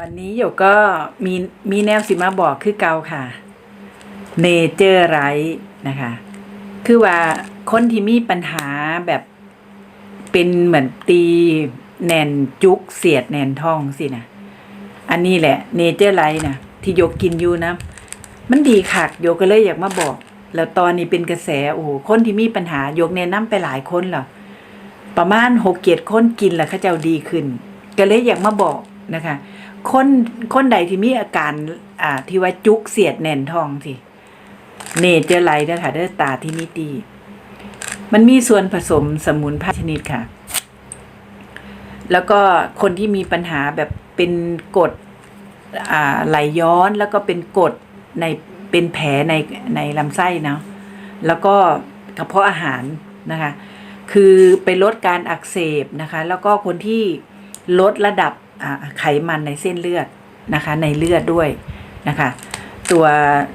วันนี้โยกก็มีมีแนวสิมาบอกคือเกาค่ะเนเจอร์ไรนะคะ คือว่าคนที่มีปัญหาแบบเป็นเหมือนตีแนนจุกเสียดแนนทองสินะอันนี้แหละเนเจอร์ไรนะที่โยกกินอยู่นะ มันดีคักโยกก็เลยอยากมาบอก แล้วตอนนี้เป็นกระแสโอ้โหคนที่มีปัญหาโยกแนะนำไปหลายคนแล้วประมาณหกเกียรคนกินแล้วเขาเจ้าดีขึ้น ก็เลยอยากมาบอกนะคะ คนคนใดที่มีอาการอ่าที่ว่าจุกเสียดแน่นท้องสิเนเจอร์ไลท์นะคะเด้อตาที่นิตีมันมีส่วนผสมสมุนไพรชนิดค่ะ แล้วก็คนที่มีปัญหาแบบเป็นกดอ่าไหลย้อนแล้วก็เป็นกดในเป็นแผลในในลำไส้เนาะแล้วก็กระเพาะอาหารนะคะ คือไปลดการอักเสบนะคะ แล้วก็คนที่ลดระดับ ไขมันในเส้นเลือดนะคะ ในเลือดด้วยนะคะ ตัว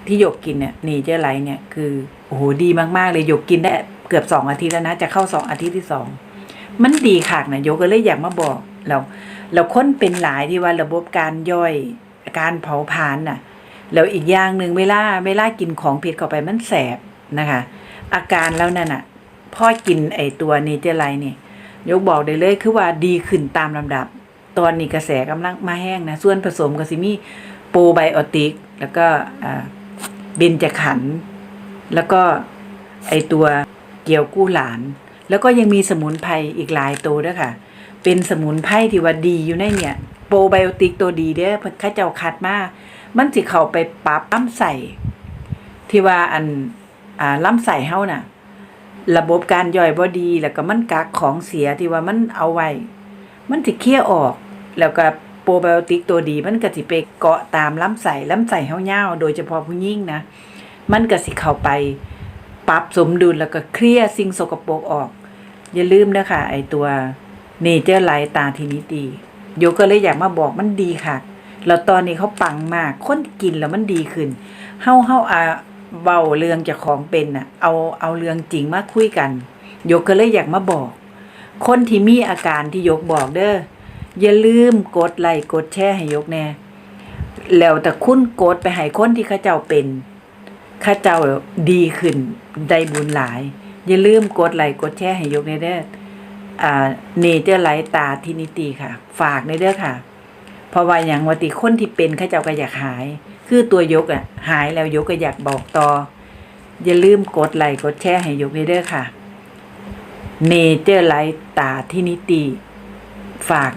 ที่หยกกินเนี่ยนีเจอไลเนี่ยคือโอ้โหดีมากๆเลยหยกกินได้เกือบสองอาทิตย์แล้วนะ จะเข้าสองอาทิตย์ที่สองมันดีค่ะนะหยกก็เลยอยากมาบอกเราเราค้นเป็นหลายที่ว่าระบบการย่อยการเผาผลาญน่ะแล้วอีกอย่างหนึ่งเวลาเวลากินของผ็ดเข้าไปมันแสบนะคะ อาการแล้วนั่นน่ะพ่อกินไอตัวเนเจอร์ไลท์เนี่ยยกบอกได้เลยคือว่าดีขึ้นตามลำดับ ตอนนี้กระแสกำลังมาแห้งนะส่วนผสมก็สิมีโปรไบโอติก แล้วก็เบญจขัน แล้วก็ไอตัวเกี่ยวกู้หลาน แล้วก็ยังมีสมุนไพรอีกหลายตัวด้วยค่ะ เป็นสมุนไพรที่ว่าดีอยู่ในเนี่ยโปรไบโอติกตัวดีเด้อเพิ่นเข้าเจ้าคัดมามันสิเข้าไปปรับล้ำใส่ที่ว่าอันอ่าล้ำใส่เฮาน่ะ ระบบการย่อยบ่ดีแล้วก็มันกักของเสียที่ว่ามันเอาไว้ มันสิเคลี่ยออก แล้วก็โปรไบโอติกตัวดีมันก็สิไปเกาะตามลำไส้ลำไส้เฮาเหี่ยวโดยเฉพาะผู้หญิงนะ มันก็สิเข้าไปปรับสมดุลแล้วก็เคลียร์สิ่งสกปรกออก อย่าลืมนะคะไอตัวเนเจอร์ไลท์ตาทีนี้ดีโยก็เลยอยากมาบอกมันดีค่ะ แล้วตอนนี้เขาปังมากคนกินแล้วมันดีขึ้นเฮาเฮาอาเบาเรื่องจากของเป็นน่ะ เอาเอาเรื่องจริงมาคุยกัน โยก็เลยอยากมาบอก คนที่มีอาการที่โยกบอกเด้อ อย่าลืมกดไลค์กดแชร์ให้ยกแน่ แล้วแต่คุณกดไปให้คนที่เขาเจ้าเป็นข้าเจ้าดีขึ้นได้บุญหลาย อย่าลืมกดไลค์กดแชร์ให้ยกแน่เด้ออ่าเนเจอร์ไลท์ตาที่นิตีค่ะ ฝากในเด้อค่ะ เพราะว่าอย่างว่าติคนที่เป็นข้าเจ้าก็อยากหาย คือตัวยกอะหายแล้วยกก็อยากบอกต่อ อย่าลืมกดไลค์กดแชร์ให้ยกในเด้อค่ะเนเจอร์ไลท์ตาที่นิตีฝาก